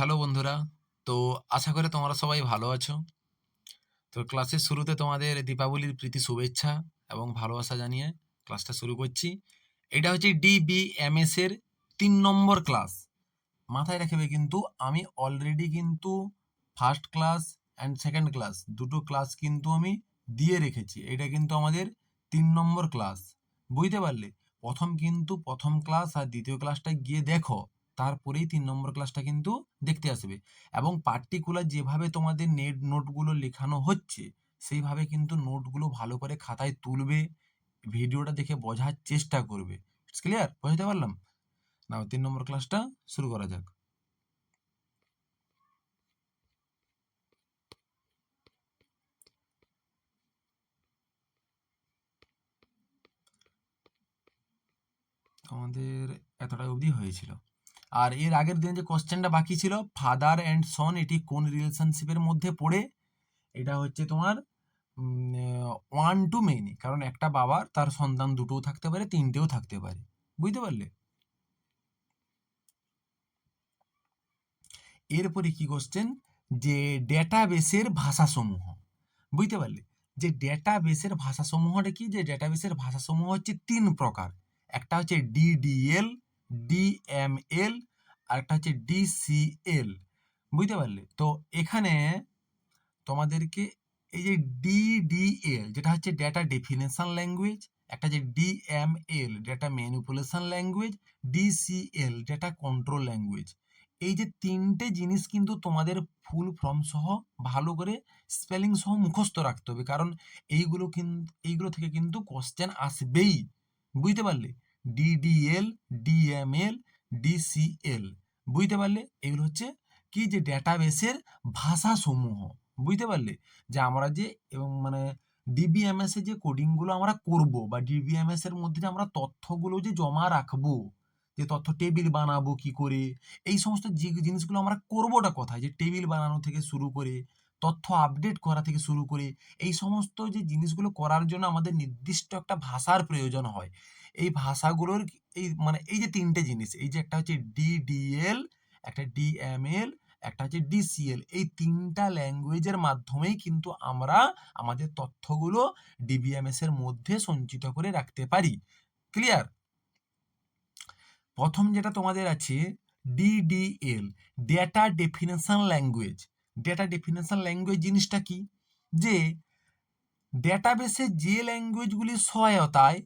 Hello বন্ধুরা। তো আশা করে তোমরা সবাই ভালো আছো। তো ক্লাসের শুরুতে তোমাদের দীপাবলির প্রীতি শুভেচ্ছা এবং ভালোবাসা জানিয়ে ক্লাসটা শুরু করছি। এটা হচ্ছে ডিবিএমএস এর তিন নম্বর ক্লাস। মাথায় রাখবে কিন্তু, আমি অলরেডি কিন্তু first class and second class দুটো ক্লাস কিন্তু আমি দিয়ে রেখেছি। এটা কিন্তু আমাদের তিন নম্বর ক্লাস বুঝতে পারলে? প্রথম কিন্তু প্রথম ক্লাস আর দ্বিতীয় ক্লাসটা গিয়ে দেখো। তারপরেই তিন নম্বর ক্লাসটা কিন্তু দেখতে আসবে। এবং পার্টিকুলার যেভাবে তোমাদের নেট নোটগুলো লেখানো হচ্ছে, সেইভাবে কিন্তু নোটগুলো ভালো করে খাতায় তুলবে, ভিডিওটা দেখে বোঝার চেষ্টা করবে। ইটস ক্লিয়ার বুঝতে পারলাম? নাও, তিন নম্বর ক্লাসটা শুরু করা যাক। আমাদের এতটা অবধি হয়েছিল। আর এর আগের দিন যে কোশ্চেনটা বাকি ছিল ফাদার অ্যান্ড সন এটি কোন রিলেশনশিপের মধ্যে পড়ে? এটা হচ্ছে তোমার ওয়ান টু মেনি কারণ একটা বাবার, তার সন্তান দুটোও থাকতে পারে, তিনটেও থাকতে পারে। বুঝতে পারলে? এরপরে কি কোশ্চেন যে ডেটাবেসের ভাষাসমূহ। বুঝতে পারলে? যে ডেটাবেসের ভাষাসমূহটা কি? যে ডেটাবেসের ভাষাসমূহ হচ্ছে তিন প্রকার। একটা হচ্ছে ডিডিএল ডিএমএল আর একটা হচ্ছে ডিসিএল বুঝতে পারলে? তো এখানে তোমাদেরকে এই যে ডিডিএল যেটা হচ্ছে ডেটা ডেফিনেশন ল্যাঙ্গুয়েজ একটা যে DML data manipulation language DCL data control language এই যে তিনটে জিনিস কিন্তু তোমাদের ফুল ফর্ম সহ ভালো করে স্পেলিং সহ মুখস্থ রাখতে হবে, কারণ এইগুলো কিন্তু এইগুলো থেকে কিন্তু কোশ্চেন আসবেই, বুঝতে পারলে? ডিডিএল ডিএমএল ডিসিএল বুঝতে পারলে? এগুলো হচ্ছে কি যে ডেটাবেসের ভাষাসমূহ। বুঝতে পারলে? যে আমরা যে এবং মানে ডিবিএমএস এর যে কোডিংগুলো আমরা করব বা ডিবিএমএস এর মধ্যে যে আমরা তথ্যগুলো যে জমা রাখব, যে তথ্য টেবিল বানাবো কি করে, এই সমস্ত যে জিনিসগুলো আমরা করবোটা কোথায়? যে টেবিল বানানো থেকে শুরু করে, তথ্য আপডেট করা থেকে শুরু করে, এই সমস্ত যে জিনিসগুলো করার জন্য আমাদের নির্দিষ্ট একটা ভাষার প্রয়োজন হয়। এই ভাষাগুলোর এই মানে এই যে তিনটে জিনিস, এই যে একটা হচ্ছে ডিডিএল একটা ডিএমএল একটা হচ্ছে ডিসিএল এই তিনটা ল্যাঙ্গুয়েজের মাধ্যমেই কিন্তু আমরা আমাদের তথ্যগুলো ডিবিএমএস এর মধ্যে সঞ্চিত করে রাখতে পারি। ক্লিয়ার প্রথম যেটা তোমাদের আছে DDL data definition language data definition language জিনিসটা কি? যে ডেটাবেসে যে ল্যাঙ্গুয়েজগুলির সহায়তায়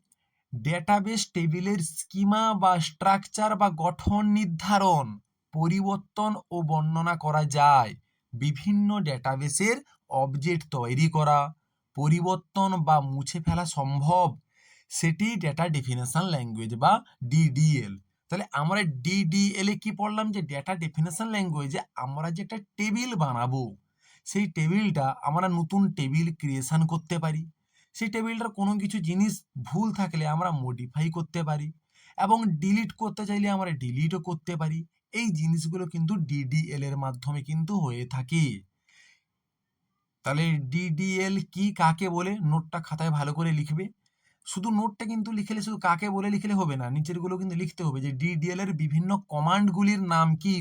ডেটাবেস টেবিলের স্কিমা বা স্ট্রাকচার বা গঠন নির্ধারণ, পরিবর্তন ও বর্ণনা করা যায়। বিভিন্ন ডেটাবেসের অবজেক্ট তৈরি করা, পরিবর্তন বা মুছে ফেলা সম্ভব। সেটি ডেটা ডেফিনেশন ল্যাঙ্গুয়েজ বা ডিডিএল তাহলে আমরা ডিডিএল এ কি পড়লাম যে ডেটা ডেফিনেশন ল্যাঙ্গুয়েজে আমরা যে একটা টেবিল বানাবো, সেই টেবিলটা আমরা নতুন টেবিল ক্রিয়েশন করতে পারি। সেই টেবিলটার কোনো কিছু জিনিস ভুল থাকলে আমরা মডিফাই করতে পারি এবং ডিলিট করতে চাইলে আমরা ডিলিটও করতে পারি। এই জিনিসগুলো কিন্তু ডিডিএল এর মাধ্যমে কিন্তু হয়ে থাকে। তাহলে ডিডিএল কি কাকে বলে? নোটটা খাতায় ভালো করে লিখবে। শুধু নোটটা কিন্তু লিখলে, শুধু কাকে বলে লিখলে হবে না, নিচেরগুলো কিন্তু লিখতে হবে যে ডিডিএল এর বিভিন্ন কমান্ডগুলির নাম কি?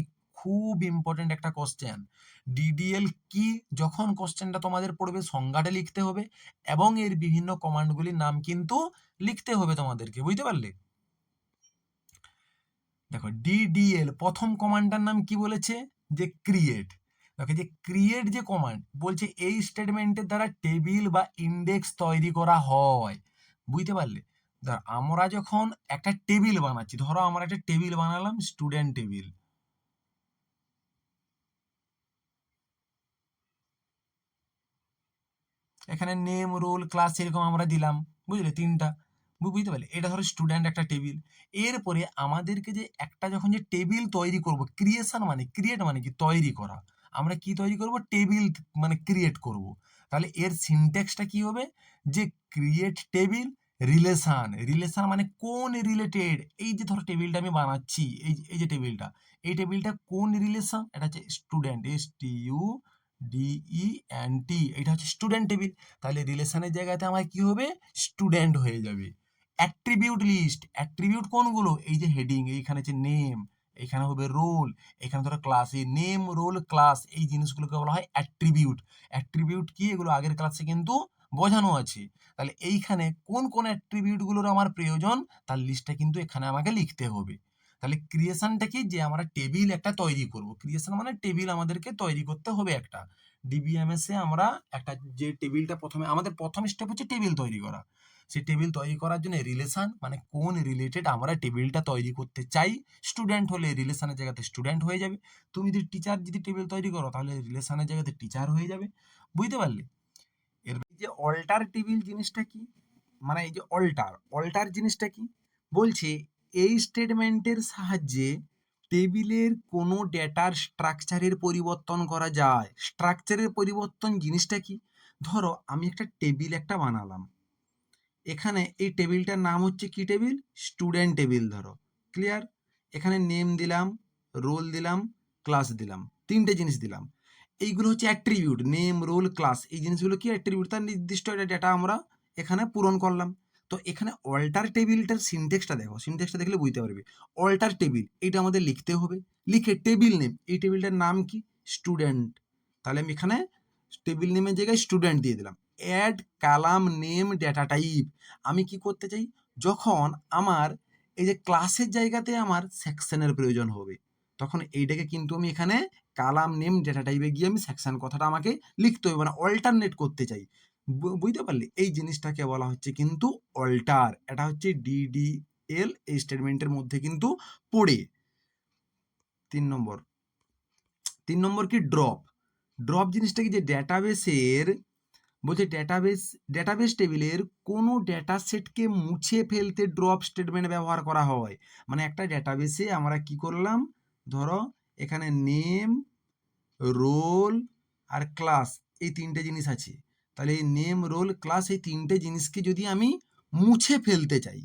খুব ইম্পর্টেন্ট একটা কোশ্চেন ডিডিএল কি যখন কোশ্চেনটা তোমাদের পড়বে সংজ্ঞাটা লিখতে হবে এবং এর বিভিন্ন কমান্ডগুলির নাম কিন্তু লিখতে হবে তোমাদেরকে, বুঝতে পারলে? দেখো ডিডিএল প্রথম কমান্ডটার নাম কি বলেছে? যে ক্রিয়েট দেখো যে ক্রিয়েট যে কমান্ড বলছে এই স্টেটমেন্টের দ্বারা টেবিল বা ইন্ডেক্স তৈরি করা হয়। বুঝতে পারলে? ধর, আমরা যখন একটা টেবিল বানাচ্ছি, ধরো আমরা একটা টেবিল বানালাম স্টুডেন্ট টেবিল এখানে নেম রোল ক্লাস এরকম আমরা দিলাম, বুঝলে? তিনটা। বুঝতে পারলে? এটা ধরো স্টুডেন্ট একটা টেবিল এরপরে আমাদেরকে যে একটা যখন যে টেবিল তৈরি করব ক্রিয়েশন মানে ক্রিয়েট মানে কি? তৈরি করা। আমরা কি তৈরি করব? টেবিল মানে ক্রিয়েট করব। তাহলে এর সিনটেক্সটা কি হবে? যে ক্রিয়েট টেবিল রিলেশান রিলেশান মানে কোন রিলেটেড এই যে ধরো টেবিলটা আমি বানাচ্ছি, এই এই যে টেবিলটা এই টেবিলটা কোন রিলেশন এটা হচ্ছে student S T U D E N T এটা হচ্ছে স্টুডেন্ট টেবিল তাহলে রিলেশনের জায়গাতে আমার কি হবে? স্টুডেন্ট হয়ে যাবে। অ্যাট্রিবিউট লিস্ট অ্যাট্রিবিউট কোনগুলো? এই যে হেডিং এইখানে হচ্ছে নেম এখানে হবে রোল এখানে ধরো ক্লাস এই নেম রোল ক্লাস এই জিনিসগুলোকে বলা হয় অ্যাট্রিবিউট অ্যাট্রিবিউট কি? এগুলো আগের ক্লাসে কিন্তু বোঝানো আছে। তাহলে এইখানে কোন কোন অ্যাট্রিবিউটগুলোর আমার প্রয়োজন? তার লিস্টটা কিন্তু এখানে আমাকে লিখতে হবে। তাহলে ক্রিয়েশনটা কি? যে আমরা টেবিল একটা তৈরি করব। ক্রিয়েশন মানে টেবিল আমাদেরকে তৈরি করতে হবে একটা। ডিবিএমএস এ আমরা একটা যে টেবিলটা প্রথমে, আমাদের প্রথম স্টেপ হচ্ছে টেবিল তৈরি করা। সেই টেবিল তৈরি করার জন্য রিলেশন মানে কোন রিলেটেড আমরা টেবিলটা তৈরি করতে চাই স্টুডেন্ট হলে রিলেশনের জায়গাতে স্টুডেন্ট হয়ে যাবে। তুমি যদি টিচার যদি টেবিল তৈরি করো, তাহলে রিলেশনের জায়গাতে টিচার হয়ে যাবে। বুঝতে পারলে? এর যে অল্টার টেবিল জিনিসটা কি? মানে এই যে অল্টার অল্টার জিনিসটা কি? বলছে এই স্টেটমেন্টের সাহায্যে টেবিলের কোনো ডেটার স্ট্রাকচারের পরিবর্তন করা যায়। স্ট্রাকচারের পরিবর্তন জিনিসটা কি? ধরো, আমি একটা টেবিল একটা বানালাম। এখানে এই টেবিলটার নাম হচ্ছে কি টেবিল? স্টুডেন্ট টেবিল ধরো। ক্লিয়ার এখানে নেম দিলাম রোল দিলাম ক্লাস দিলাম। তিনটে জিনিস দিলাম। এইগুলো হচ্ছে অ্যাট্রিবিউট নেম রোল ক্লাস এই জিনিসগুলো কি অ্যাট্রিবিউট তার নির্দিষ্ট একটা ডেটা আমরা এখানে পূরণ করলাম। তো এখানে অল্টার টেবিলটার সিনটেক্সটা দেখো সিনটেক্সটা দেখলে বুঝতে পারবে। অল্টার টেবিল এইটা আমাদের লিখতে হবে। লিখে টেবিল নেম এই টেবিলটার নাম কি? স্টুডেন্ট তাহলে আমি এখানে টেবিল নেমের জায়গায় স্টুডেন্ট দিয়ে দিলাম। Add column name data type আমি কি করতে চাই? যখন আমার এই যে ক্লাসের জায়গাতে আমার সেকশনের প্রয়োজন হবে, তখন এইটাকে কিন্তু আমি এখানে কালাম নেম ডেটা টাইপে গিয়ে আমি সেকশন কথাটা আমাকে লিখতে হবে মানে অল্টারনেট করতে চাই। বুঝতে পারলি? এই জিনিসটাকে বলা হচ্ছে কিন্তু অল্টার এটা হচ্ছে ডিডিএল এই স্টেটমেন্টের মধ্যে কিন্তু পড়ে। তিন নম্বর। তিন নম্বর কি? ড্রপ ড্রপ জিনিসটা কি যে ডেটাবেসের বলছে ডেটাবেস ডেটাবেস টেবিলের কোনো ডেটা সেটকে মুছে ফেলতে ড্রপ স্টেটমেন্ট ব্যবহার করা হয়। মানে একটা ডেটাবেসে আমরা কি করলাম? ধরো, এখানে নেম রোল আর ক্লাস এই তিনটে জিনিস আছে। তাহলে এই নেম রোল ক্লাস এই তিনটে জিনিসকে যদি আমি মুছে ফেলতে চাই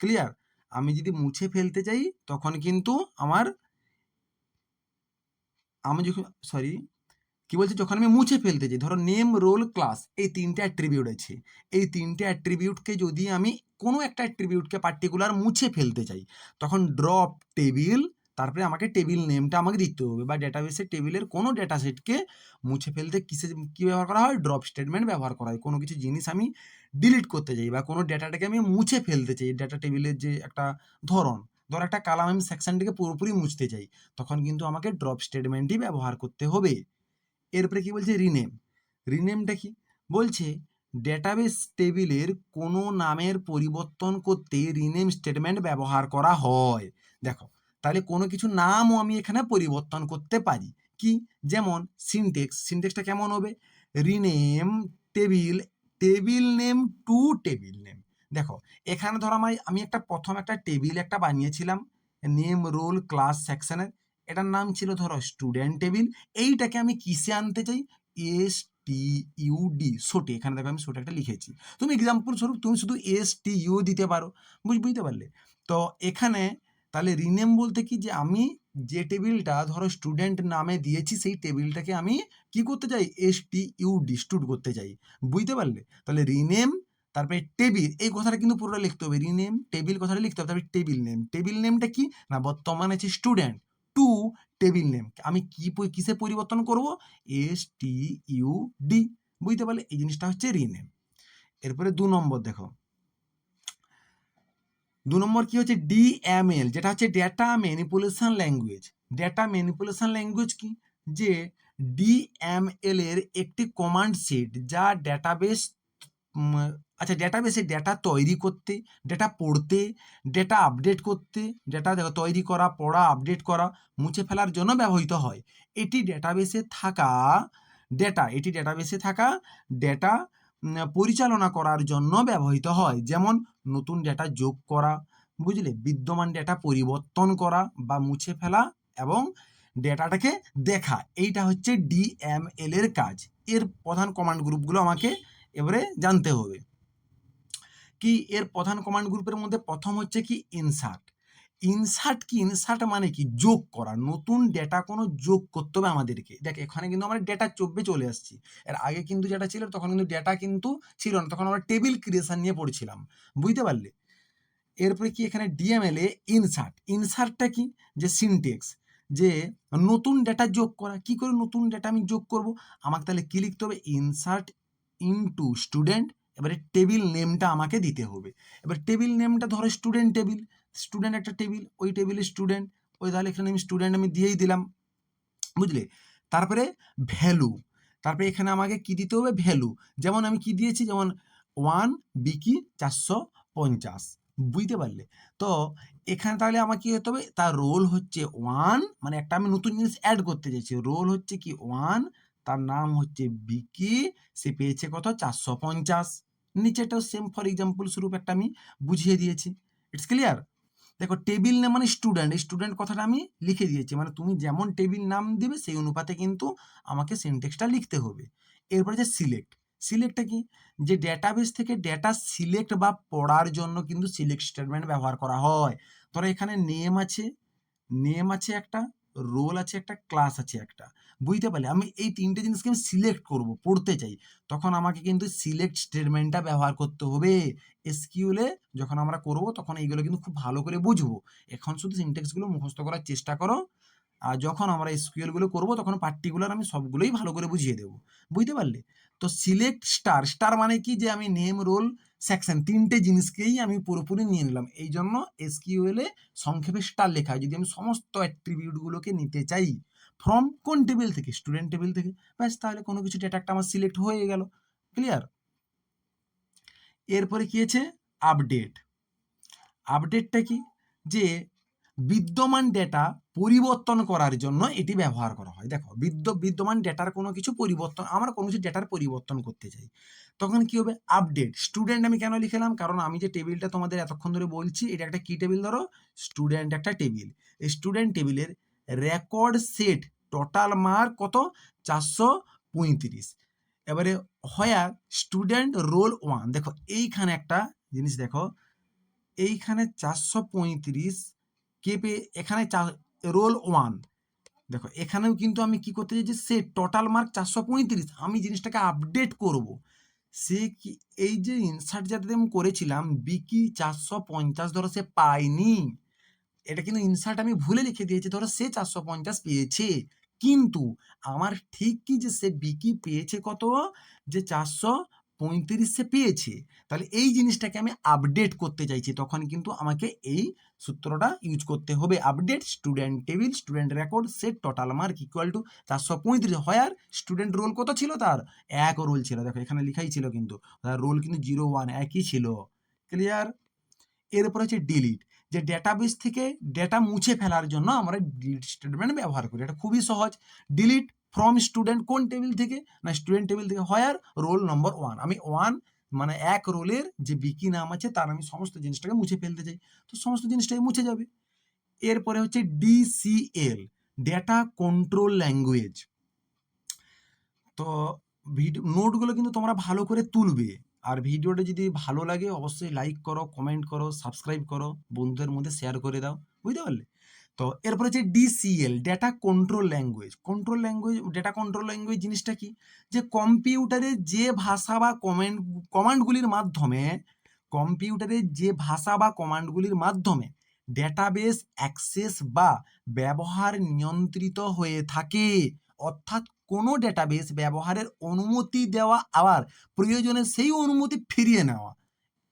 ক্লিয়ার আমি যদি মুছে ফেলতে চাই, তখন কিন্তু আমার, আমি যখন সরি কি বলছে? যখন আমি মুছে ফেলতে চাই, ধরো নেম রোল ক্লাস এই তিনটে অ্যাট্রিবিউট আছে। এই তিনটে অ্যাট্রিবিউটকে যদি আমি কোনো একটা অ্যাট্রিবিউটকে পার্টিকুলার মুছে ফেলতে চাই, তখন ড্রপ টেবিল তারপরে আমাকে টেবিল নেমটা আমাকে দিতে হবে বা ডেটাবেসের টেবিলের কোনো ডেটা সেটকে মুছে ফেলতে কিসে, কী ব্যবহার করা হয়? ড্রপ স্টেটমেন্ট ব্যবহার করা হয়। কোনো কিছু জিনিস আমি ডিলিট করতে চাই বা কোনো ডেটাটাকে আমি মুছে ফেলতে চাই। ডেটা টেবিলের যে একটা ধরন, ধর একটা কালাম আমি সেকশনটিকে পুরোপুরি মুছতে চাই, তখন কিন্তু আমাকে ড্রপ স্টেটমেন্টই ব্যবহার করতে হবে। এরপরে কি বলছে? রিনেম রিনেমটা কি? বলছে ডেটাবেস টেবিলের কোনো নামের পরিবর্তন করতে রিনেম স্টেটমেন্ট ব্যবহার করা হয়। দেখো তাহলে কোনো কিছু নামও আমি এখানে পরিবর্তন করতে পারি। কি? যেমন সিনটেক্স সিনটেক্সটা কেমন হবে? Rename table table name to table name দেখো, এখানে ধরো আমি আমি একটা প্রথম একটা টেবিল একটা বানিয়েছিলাম নেম রোল ক্লাস সেকশনের এটার নাম ছিল ধরো স্টুডেন্ট টেবিল এইটাকে আমি কিসে আনতে চাই? এস টি ইউ ডি সোটে এখানে দেখো আমি সোটে একটা লিখেছি। তুমি এক্সাম্পল স্বরূপ তুমি শুধু এস টি ইউ দিতে পারো। বুঝ, বুঝতে পারলে? তো এখানে তাহলে রিনেম বলতে কি যে আমি যে টেবিলটা ধরো স্টুডেন্ট নামে দিয়েছি, সেই টেবিলটাকে আমি কি করতে চাই? S T U D stud করতে চাই। বুঝতে পারলে? তাহলে রিনেম তারপরে টেবিল এই কথাটা কিন্তু পুরোটা লিখতে হবে। রিনেম টেবিল কথাটা লিখতে হবে। তারপরে টেবিল নেম টেবিল নেমটা কি? না, বর্তমানে আছে স্টুডেন্ট টু টেবিল নেম আমি কি কিসে পরিবর্তন করব? এস টি ইউ ডি বুঝতে পারলে? এই জিনিসটা হচ্ছে রিনেম এরপরে দু নম্বর দেখো। দু নম্বর কি হচ্ছে? ডিএমএল যেটা হচ্ছে data manipulation language data manipulation language কি? যে ডিএমএল এর একটি কমান্ড সেট যা ডেটাবেস আচ্ছা ডেটাবেসে ডেটা তৈরি করতে ডেটা পড়তে ডেটা আপডেট করতে ডেটা তৈরি করা, পড়া আপডেট করা, মুছে ফেলার জন্য ব্যবহৃত হয়। এটি ডেটাবেসে থাকা ডেটা এটি ডেটাবেসে থাকা ডেটা পরিচালনা করার জন্য ব্যবহৃত হয়। যেমন, নতুন ডেটা যোগ করা, বুঝলে? বিদ্যমান ডেটা পরিবর্তন করা বা মুছে ফেলা এবং ডেটাটাকে দেখা। এইটা হচ্ছে ডিএমএল এর কাজ। এর প্রধান কমান্ড গ্রুপগুলো আমাকে এবারে জানতে হবে। কি এর প্রধান কমান্ড গ্রুপের মধ্যে প্রথম হচ্ছে কি ইনসার্ট ইনসার্ট কি ইনসার্ট মানে কি? যোগ করা। নতুন ডেটা কোনো যোগ করতে হবে আমাদেরকে। দেখ, এখানে কিন্তু আমরা ডেটা চব্বে চলে আসছি। এর আগে কিন্তু যেটা ছিল, তখন কিন্তু ডেটা কিন্তু ছিল না। তখন আমরা টেবিল ক্রিয়েশন নিয়ে পড়ছিলাম। বুঝতে পারলে? এরপরে কি এখানে ডিএমএল এ ইনসার্ট ইনসার্টটা কি? যে সিনটেক্স যে নতুন ডেটা যোগ করা। কি করে নতুন ডেটা আমি যোগ করব? আমাকে তাহলে কি লিখতে হবে? ইনসার্ট ইনটু স্টুডেন্ট এবারে টেবিল নেমটা আমাকে দিতে হবে। এবার টেবিল নেমটা ধরো স্টুডেন্ট টেবিল স্টুডেন্ট একটা টেবিল ওই টেবিলে স্টুডেন্ট ওই তাহলে এখানে আমি স্টুডেন্ট আমি দিয়েই দিলাম। বুঝলে? তারপরে ভ্যালু তারপরে এখানে আমাকে কি দিতে হবে? ভ্যালু যেমন আমি কি দিয়েছি? যেমন ওয়ান বিকি চারশো পঞ্চাশ। বুঝতে পারলে? তো এখানে তাহলে আমার কি হতে হবে? তার রোল হচ্ছে ওয়ান মানে একটা আমি নতুন জিনিস অ্যাড করতে চাইছি। রোল হচ্ছে কি ওয়ান তার নাম হচ্ছে বিকি, সে পেয়েছে কত? চারশো পঞ্চাশ। নিচেটাও সেম ফর এক্সাম্পল স্বরূপ একটা আমি বুঝিয়ে দিয়েছি। ইটস ক্লিয়ার দেখো টেবিল নেম মানে স্টুডেন্ট স্টুডেন্ট কথাটা আমি লিখে দিয়েছি। মানে তুমি যেমন টেবিল নাম দিবে, সেই অনুপাতে কিন্তু আমাকে সিনটেক্সটা লিখতে হবে। এরপরে যে সিলেক্ট সিলেক্টটা কি? যে ডেটাবেস থেকে ডেটা সিলেক্ট বা পড়ার জন্য কিন্তু সিলেক্ট স্টেটমেন্ট ব্যবহার করা হয়। ধরো এখানে নেম আছে নেম আছে একটা রোল আছে একটা ক্লাস আছে একটা। বুঝতে পারলে? আমি এই তিনটে জিনিসকে আমি সিলেক্ট করব, পড়তে চাই। তখন আমাকে কিন্তু সিলেক্ট স্টেটমেন্টটা ব্যবহার করতে হবে। এসকিউলে যখন আমরা করব, তখন এইগুলো কিন্তু খুব ভালো করে বুঝব। এখন শুধু সিনটেক্সগুলো মুখস্থ করার চেষ্টা করো। আর যখন আমরা এসকিউএলগুলো করব, তখন পার্টিকুলার আমি সবগুলোই ভালো করে বুঝিয়ে দেবো। বুঝতে পারলে? তো সিলেক্ট স্টার স্টার মানে কি? যে আমি নেম রোল সেকশন তিনটে জিনিসকেই আমি পুরোপুরি নিয়ে নিলাম। এই জন্য এসকিউএলে সংক্ষেপে স্টার লেখা যদি আমি সমস্ত অ্যাট্রিবিউটগুলোকে নিতে চাই ফ্রম কোন টেবিল থেকে? স্টুডেন্ট টেবিল থেকে। ব্যাস, তাহলে কোনো কিছু ডেটা একটা আমার সিলেক্ট হয়ে গেল। ক্লিয়ার এরপরে কি আছে? আপডেট আপডেটটা কি? যে বিদ্যমান ডেটা পরিবর্তন করার জন্য এটি ব্যবহার করা হয়। দেখো, বিদ্য, বিদ্যমান ডেটার কোনো কিছু পরিবর্তন, আমরা কোনো কিছু ডেটার পরিবর্তন করতে চাই। তখন কি হবে? আপডেট স্টুডেন্ট আমি কেন লিখেলাম? কারণ আমি যে টেবিলটা তোমাদের এতক্ষণ ধরে বলছি, এটা একটা কি টেবিল ধরো? স্টুডেন্ট একটা টেবিল এই স্টুডেন্ট টেবিলের রেকর্ড সেট টোটাল মার্ক কত? চারশো পঁয়ত্রিশ। এবারে হয়ার স্টুডেন্ট রোল ওয়ান দেখো এইখানে একটা জিনিস দেখো, এইখানে চারশো পঁয়ত্রিশ, কে পে এখানে রোল ওয়ান দেখো এখানেও কিন্তু আমি কি করতে চাইছি? সে টোটাল মার্ক চারশো পঁয়ত্রিশ, আমি জিনিসটাকে আপডেট করব। সে কি, এই যে ইনসার্ট যাতে আমি করেছিলাম, বিকি চারশো পঞ্চাশ ধরো সে পায়নি। এটা কিন্তু ইনসার্ট আমি ভুলে লিখে দিয়েছি, ধরো সে চারশো পঞ্চাশ পেয়েছে। কিন্তু আমার ঠিক কি যে সে বিকি পেয়েছে কত? যে চারশো পঁয়ত্রিশে পেয়েছে। তাহলে এই জিনিসটাকে আমি আপডেট করতে চাইছি, তখন কিন্তু আমাকে এই সূত্রটা ইউজ করতে হবে। Update student table student record set total mark equal to চারশো পঁয়ত্রিশ। হয়ার স্টুডেন্ট রোল কত ছিল তার? এক রোল ছিল। দেখো, এখানে লেখাই ছিল কিন্তু। তার রোল কিন্তু জিরো ওয়ান একই ছিল। ক্লিয়ার এরপর হচ্ছে ডিলিট যে ডেটাবেস থেকে ডেটা মুছে ফেলার জন্য আমরা ডিলিট স্টেটমেন্ট ব্যবহার করি। এটা খুবই সহজ। ডিলিট ফ্রম স্টুডেন্ট কোন টেবিল থেকে? না স্টুডেন্ট টেবিল থেকে হয়ার রোল নম্বর ওয়ান আমি ওয়ান মানে এক রোলের যে বিকি নাম আছে, তার আমি সমস্ত জিনিসটাকে মুছে ফেলতে চাই। তো সমস্ত জিনিসটাই মুছে যাবে। এরপরে হচ্ছে ডিসিএল ডেটা কন্ট্রোল ল্যাঙ্গুয়েজ তো ভিডিও নোটগুলো কিন্তু তোমরা ভালো করে তুলবে। আর ভিডিওটা যদি ভালো লাগে, অবশ্যই লাইক করো কমেন্ট করো সাবস্ক্রাইব করো, বন্ধুদের মধ্যে শেয়ার করে দাও, বুঝতে পারলে? তো এরপর হচ্ছে DCL data control language control language data control language জিনিসটা কি? যে কম্পিউটারে যে ভাষা বা কমেন্ট কমান্ডগুলির মাধ্যমে কম্পিউটারে যে ভাষা বা কমান্ডগুলির মাধ্যমে ডেটাবেস অ্যাক্সেস বা ব্যবহার নিয়ন্ত্রিত হয়ে থাকে। অর্থাৎ কোনো ডেটাবেস ব্যবহারের অনুমতি দেওয়া আবার প্রয়োজনে সেই অনুমতি ফিরিয়ে নেওয়া।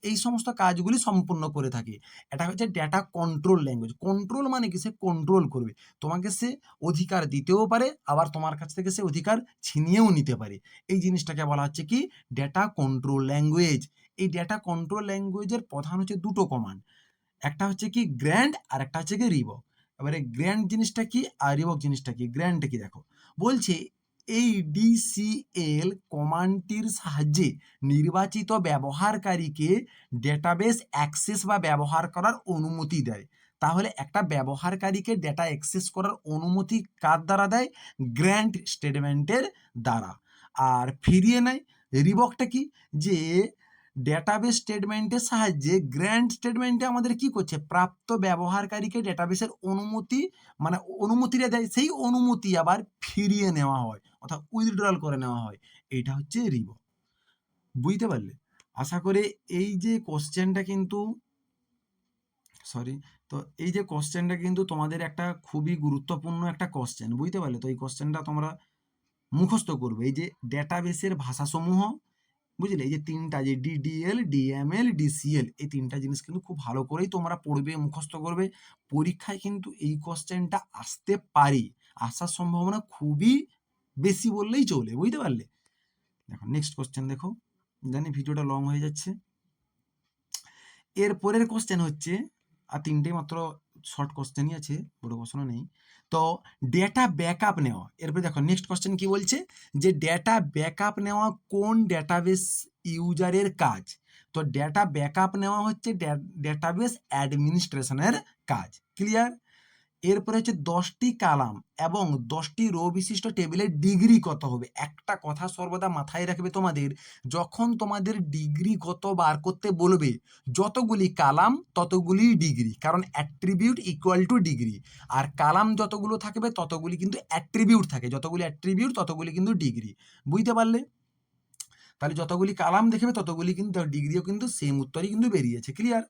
এই সমস্ত কাজগুলি সম্পূর্ণ করে থাকে। এটা হচ্ছে ডেটা কন্ট্রোল ল্যাঙ্গুয়েজ কন্ট্রোল মানে কি? সে কন্ট্রোল করবে। তোমাকে সে অধিকার দিতেও পারে, আবার তোমার কাছ থেকে সে অধিকার ছিনিয়েও নিতে পারে। এই জিনিসটাকে বলা হচ্ছে কি? ডেটা কন্ট্রোল ল্যাঙ্গুয়েজ এই ডেটা কন্ট্রোল ল্যাঙ্গুয়েজের প্রধান হচ্ছে দুটো কমান্ড একটা হচ্ছে কি? গ্র্যান্ড আর একটা হচ্ছে কি? রিবক এবারে গ্র্যান্ড জিনিসটা কি? আর রিবক জিনিসটা কি? গ্র্যান্ডটা কি? দেখো। বলছে এই ডিসিএল কমান্ডটির সাহায্যে নির্বাচিত ব্যবহারকারীকে ডেটাবেস অ্যাক্সেস বা ব্যবহার করার অনুমতি দেয়। তাহলে একটা ব্যবহারকারীকে ডেটা অ্যাক্সেস করার অনুমতি কার দ্বারা দেয়? গ্র্যান্ট স্টেটমেন্টের দ্বারা। আর ফিরিয়ে নেয় রিবকটা কি? যে ডেটাবেস স্টেটমেন্টের সাহায্যে গ্র্যান্ড স্টেটমেন্টে আমাদের কি করছে? প্রাপ্ত ব্যবহারকারীকে ডেটাবেসের অনুমতি মানে অনুমতিটা দেয়, সেই অনুমতি আবার ফিরিয়ে নেওয়া হয়। অর্থাৎ উইথড্রল করে নেওয়া হয়। এইটা হচ্ছে রিব। বুঝতে পারলে? আশা করে এই যে কোশ্চেনটা কিন্তু সরি তো এই যে কোশ্চেনটা কিন্তু তোমাদের একটা খুবই গুরুত্বপূর্ণ একটা কোশ্চেন বুঝতে পারলে? তো এই কোশ্চেনটা তোমরা মুখস্থ করবে। এই যে ডেটাবেসের ভাষাসমূহ, বুঝলে? এই যে তিনটা যে ডিডিএল ডিএমএল ডিসিএল এই তিনটা জিনিস কিন্তু খুব ভালো করেই তোমরা পড়বে, মুখস্থ করবে। পরীক্ষায় কিন্তু এই কোশ্চেনটা আসতে পারে। আসার সম্ভাবনা খুবই বেশি বললেই চলে, বুঝতে পারলে? দেখো নেক্সট কোশ্চেন দেখো, জানি ভিডিওটা লং হয়ে যাচ্ছে। এর পরের কোশ্চেন হচ্ছে, আর তিনটে মাত্র শর্ট কোশ্চেনই আছে, বড় প্রশ্ন নেই। তো ডেটা ব্যাকআপ নেওয়া। এরপরে দেখো নেক্সট কোশ্চেন কি বলছে? যে ডেটা ব্যাকআপ নেওয়া কোন ডেটাবেস ইউজারের কাজ? তো ডেটা ব্যাকআপ নেওয়া হচ্ছে ডেটাবেস অ্যাডমিনিস্ট্রেশনের কাজ। ক্লিয়ার এরপরে হচ্ছে দশটি কালাম এবং দশটি রো বিশিষ্ট টেবিলের ডিগ্রি কত হবে? একটা কথা সর্বদা মাথায় রাখবে তোমাদের, যখন তোমাদের ডিগ্রি কত বার করতে বলবে, যতগুলি কালাম ততগুলি ডিগ্রি কারণ অ্যাট্রিবিউট ইকুয়াল টু ডিগ্রি আর কালাম যতগুলো থাকবে ততগুলি কিন্তু অ্যাট্রিবিউট থাকে, যতগুলি অ্যাট্রিবিউট ততগুলি কিন্তু ডিগ্রি বুঝতে পারলে? তাহলে যতগুলি কালাম দেখবে ততগুলি কিন্তু ডিগ্রিও কিন্তু সেম উত্তরই কিন্তু বেরিয়েছে ক্লিয়ার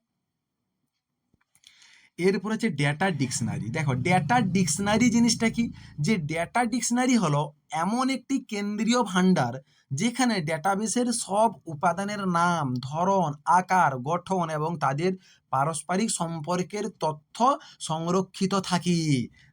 এরপর হচ্ছে ডেটা ডিকশনারি দেখো ডেটা ডিকশনারি জিনিসটা কি? যে ডেটা ডিকশনারি হলো এমন একটি কেন্দ্রীয় ভাণ্ডার যেখানে ডেটাবেসের সব উপাদানের নাম, ধরন, আকার, গঠন এবং তাদের পারস্পরিক সম্পর্কের তথ্য সংরক্ষিত থাকে।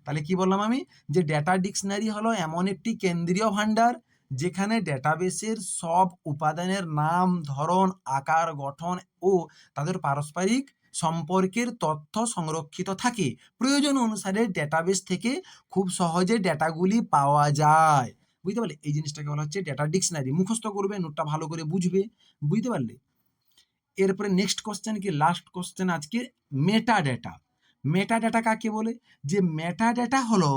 তাহলে কি বললাম আমি? যে ডেটা ডিকশনারি হলো এমন একটি কেন্দ্রীয় ভাণ্ডার যেখানে ডেটাবেসের সব উপাদানের নাম, ধরন, আকার, গঠন ও তাদের পারস্পরিক সম্পর্কের তথ্য সংরক্ষিত থাকে। প্রয়োজন অনুসারে ডেটাবেস থেকে খুব সহজে ডেটাগুলি পাওয়া যায়। বুঝতে পারলে? এই জিনিসটাকে বলা হচ্ছে ডেটা ডিকশনারি মুখস্থ করবে, নোটটা ভালো করে বুঝবে। বুঝতে পারলে? এরপরে নেক্সট কোশ্চেন কি? লাস্ট কোশ্চেন আজকে মেটা ডেটা মেটা ডেটা কাকে বলে? যে মেটা ডেটা হলো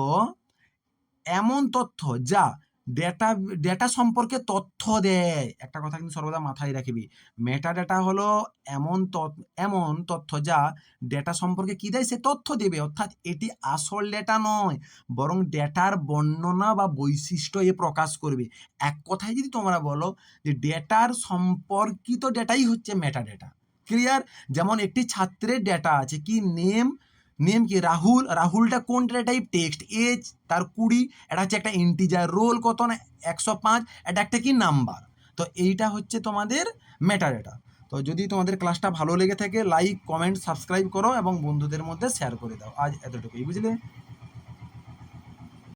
এমন তথ্য যা ডেটা ডেটা সম্পর্কে তথ্য দেয় একটা কথা কিন্তু সর্বদা মাথায় রাখবি। মেটা ডেটা হলো এমন এমন তথ্য যা ডেটা সম্পর্কে কি দেয়? সে তথ্য দেবে। অর্থাৎ এটি আসল ডেটা নয়, বরং ডেটার বর্ণনা বা বৈশিষ্ট্য এ প্রকাশ করবে। এক কথায় যদি তোমরা বলো যে ডেটার সম্পর্কিত ডেটাই হচ্ছে মেটা ডেটা ক্লিয়ার যেমন একটি ছাত্রের ডেটা আছে, কি নেম নেম কি? রাহুল রাহুলটা কোনটা টাইপ টেক্সট এজ তার কুড়ি, এটা হচ্ছে একটা ইন্টিজার রোল কত না? একশো পাঁচ, এটা একটা কি নাম্বার তো এইটা হচ্ছে তোমাদের ম্যাটার ডেটা তো যদি তোমাদের ক্লাসটা ভালো লেগে থাকে লাইক কমেন্ট সাবস্ক্রাইব করো এবং বন্ধুদের মধ্যে শেয়ার করে দাও। আজ এতটুকুই, বুঝলে?